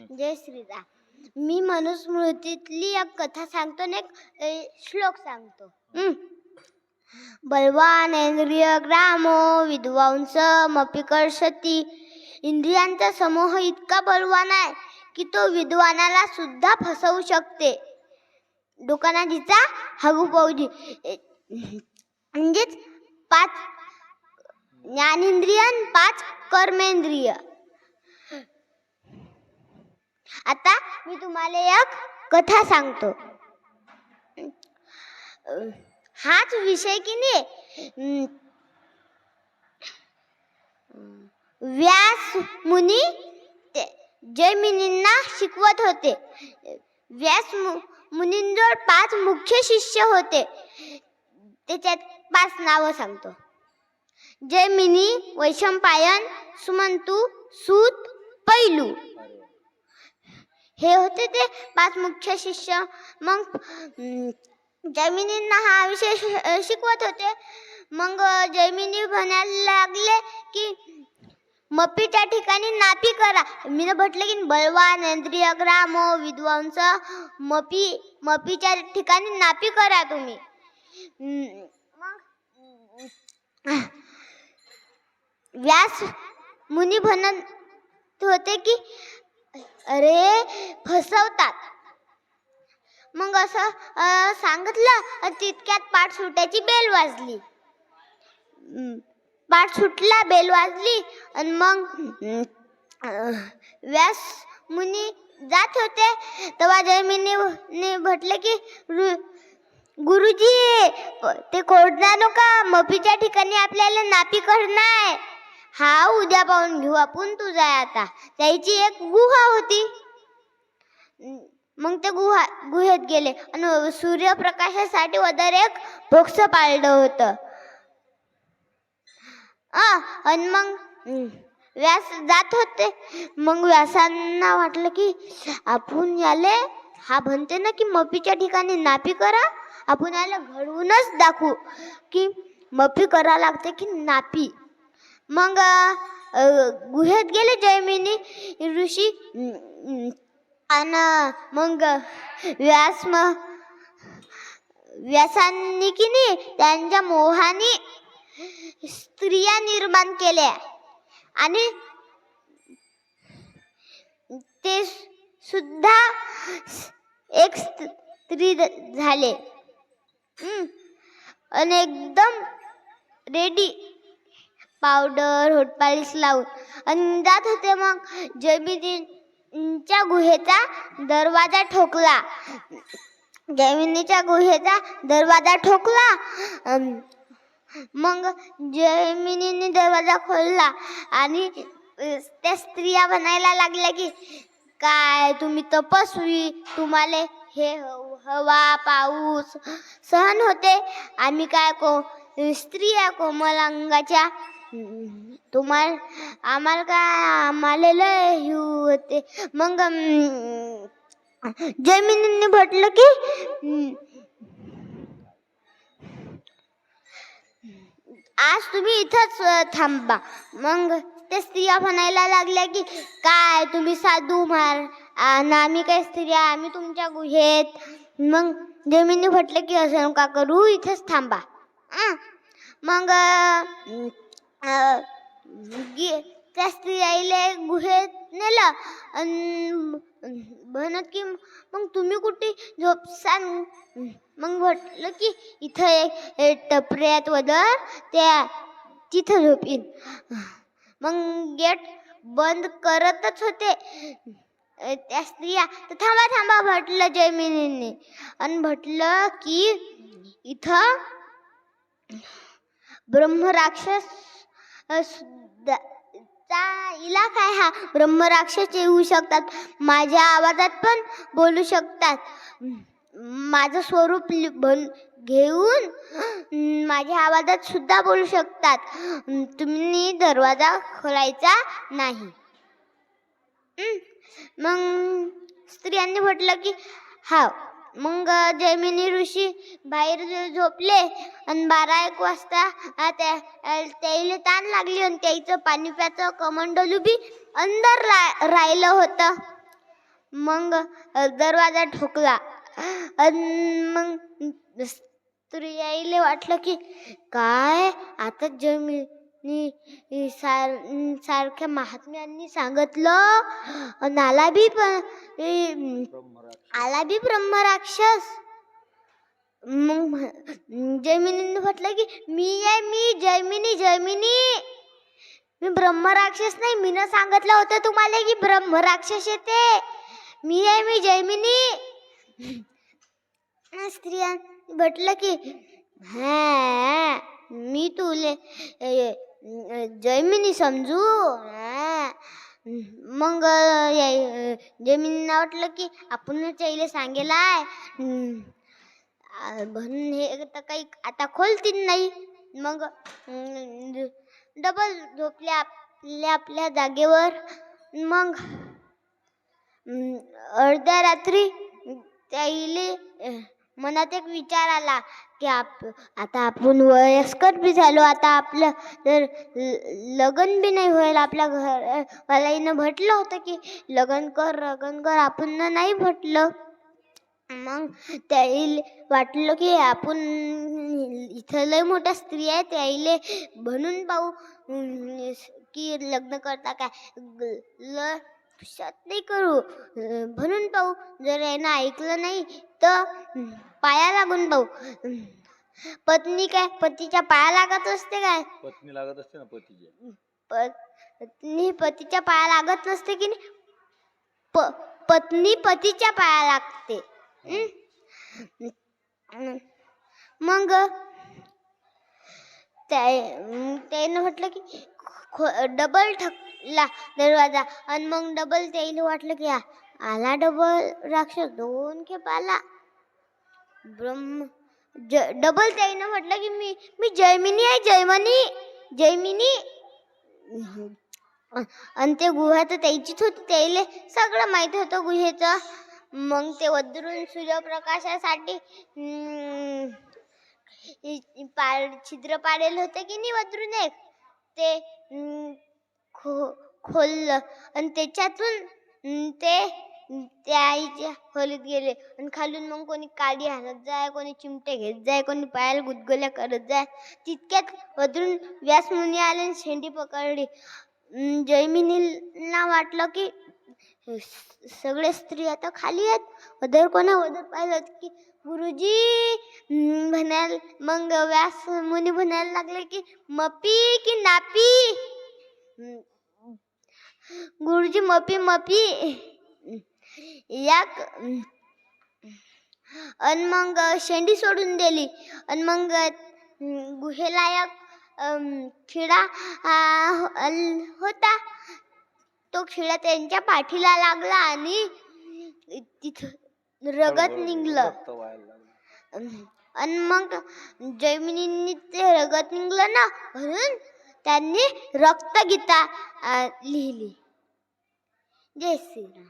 जय श्रीराम. मी मनुस्मृतीतली एक कथा सांगतो आणि एक श्लोक सांगतो. हं. बलवानेंद्रिय ग्रामो विद्वांसमपि कर्षती. इंद्रियांचा समूह इतका बलवान आहे की तो विद्वानाला सुद्धा फसवू शकते. दुकानाजीचा हगू म्हणजेच पाच ज्ञानेंद्रिय पाच कर्मेंद्रिय. आता मी तुम्हाला एक कथा सांगतो. हाच विषय की नाही? व्यास मुनी जयमिनींना जैमिनींना शिकवत होते. व्यास मु- मुनींजवळ पाच मुख्य शिष्य होते. त्याच्यात पाच नावं सांगतो. जैमिनी वैशंपायन सुमंतू सूत पैलू. हे होते ते पाच मुख्य शिष्य. मग जमिनींना जैमिनींना हा विषय शिकवत होते. मग जमिनी जैमिनी म्हणायला लागले की मपीच्या ठिकाणी नापी करा. मी म्हटलं की बलवान इंद्रिय ग्राम विद्वांस मपी मपीच्या ठिकाणी नापी करा तुम्ही. मग व्यास मुनी म्हणत होते की अरे फसवतात. मग असं सांगितलं तितक्यात पाठ सुटायची बेल वाजली. पाठ सुटला बेल वाजली आणि मग व्यास मुनी जात होते. तेव्हा जयमिनी ने म्हटले की गुरुजी ते कोरडा नका. मपीच्या ठिकाणी आपल्याला नापी करणार. आहे हा उद्या पाहून घेऊ आपण तुझा आता. त्याची एक गुहा होती. मग ते गुहा गुहेत गेले. आणि सूर्यप्रकाशासाठी वदर एक बोक्स पाळलं होतं. आणि मग व्यास जात होते. मग व्यासांना वाटलं की आपण याले हा म्हणते ना की मपीच्या ठिकाणी नापी करा. आपण याला घडवूनच दाखवू. की मपी करा लागते की नापी. मग गुहेत गेले जयमिनी ऋषी आणि मग व्यास मग व्यासांनी की नाही त्यांच्या मोहाने स्त्रिया निर्माण केल्या. आणि ते सुद्धा एक स्त्री झाले. आणि एकदम रेडी पावडर होटपालीस लावून. आणि जात होते मग जमिनीच्या गुहेचा दरवाजा ठोकला. जमिनीच्या गुहेचा दरवाजा ठोकला. मग जमिनीने दरवाजा खोलला आणि त्या स्त्रिया म्हणायला लागल्या की काय तुम्ही तपस्वी? तुम्हाला हे हव- हवा पाऊस सहन होते. आम्ही काय को स्त्रिया कोमल अंगाच्या तुम्हाला आम्हाला काय आम्हाला लय होते. मग जमिनींनी जमिनीने म्हटलं की आज तुम्ही इथंच थांबा. मग ते स्त्रिया म्हणायला लागल्या की काय तुम्ही साधू मार आम्ही काय स्त्रिया आम्ही तुमच्या गुहेत मग जमिनी म्हटलं की असं नका करू इथंच थांबा. मग त्या स्त्रियाले गुहेत नेलं आणि म्हणत की मग तुम्ही कुठे झोपसान मग म्हटलं की इथं एक टपऱ्यात वदर त्या तिथं झोपीन मग गेट बंद करतच होते त्या स्त्रिया तर थांबा थांबा म्हटलं जयमिनीने आणि म्हटलं की इथं ब्रह्मराक्षस सुद्धा- चा इलाका आहे हा. ब्रह्मराक्षस येऊ शकतात. माझ्या आवाजात पण बोलू शकतात. माझं स्वरूप बन घेऊन माझ्या आवाजात सुद्धा बोलू शकतात. तुम्ही दरवाजा खोलायचा नाही. मग स्त्रियांनी म्हटलं की हा मग जैमिनी ऋषी बाहेर झोपले आणि बारा एक वाजता त्या त्याला ताण लागली आणि त्याचं पाणी प्याचं कमंडलू बी अंदर रा राहिलं होतं. मग दरवाजा ठोकला. अन मग स्त्रियाईले वाटलं की काय? आता जमिनी सार सारख्या महात्म्यांनी सांगितलं. अन आला बी पण आला बी ब्रह्मराक्षस. मग म्ह- म्हटलं की मी आहे मी जैमिनी जैमिनी. मी ब्रह्मराक्षस नाही मीनं सांगितलं होतं तुम्हाला की ब्रह्मराक्षस येते. मी आहे मी जैमिनी. स्त्रिया म्हटलं की हा मी तुले जैमिनी समजू? मग या- जैमिनीला वाटलं की आपणच यायला सांगेल आहे म्हणून हे तर काही आता खोलतील नाही. मग डबल झोपले आपल्या आपल्या जागेवर. मग अर्ध्या रात्री त्याईले मनात एक विचार आला की आप आता आपण वयस्कर बी झालो आता आपलं तर लगन बी नाही होईल आपल्या घर वालाईनं म्हटलं होतं की लगन कर लगन कर. आपण नाही म्हटलं. मग त्याईले वाटलं की आपण इथं लय मोठ्या स्त्री आहे त्याईले म्हणून पाहू की लग्न करता काय? ल शत नाही करू. म्हणून पाहू जर यानं ऐकलं नाही तर पाया लागून पाहू. पत्नी काय पतीच्या पाया लागत असते काय? पत्नी लागत असते ना पतीची पत्नी पतीच्या पाया लागत नसते की नाही? प पत्नी पतीच्या पाया लागते. मग त्यानं म्हटलं की खो डबल ठकला दरवाजा. आणि मग डबल त्याला वाटलं की आ- आला डबल राक्षस दोन खेप आला. ब्रह्म ज डबल त्याईनं म्हटलं की मी मी जयमिनी आहे जयमनी जयमिनी आणि ते गुहा तर त्याचीच होती त्याईले सगळं माहीत होतं गुहेचं. मग ते वदरून सूर्यप्रकाशासाठी पाड छिद्र पाडेल होतं की नाही वदरून एक? ते खो खोललं. आणि त्याच्यातून ते त्या आईच्या खोलीत गेले. आणि खालून मग कोणी काडी हाणत जाय कोणी चिमटे घेत जाय कोणी पायाला गुदगुल्या करत जाय. तितक्यात वदरून व्यास मुनी आले आणि शेंडी पकडली. जैमिनीला वाटलं की हो, सगळे स्त्री आता खाली आहेत. वदर कोणा वदर पाहिलं की गुरुजी म्हणायला मग व्यास मुनी म्हणायला लागले की मपी की नापी? गुरुजी मपी मपी. याक अन मग शेंडी सोडून दिली. अन मग गुहेला एक खिडा अल- होता. तो खिळा त्यांच्या पाठीला लागला आणि तिथं रगत निघलं. आणि मग जैमिनींनी ते रगत निघलं ना म्हणून त्यांनी रक्तगीता लिहिली. जय श्रीराम.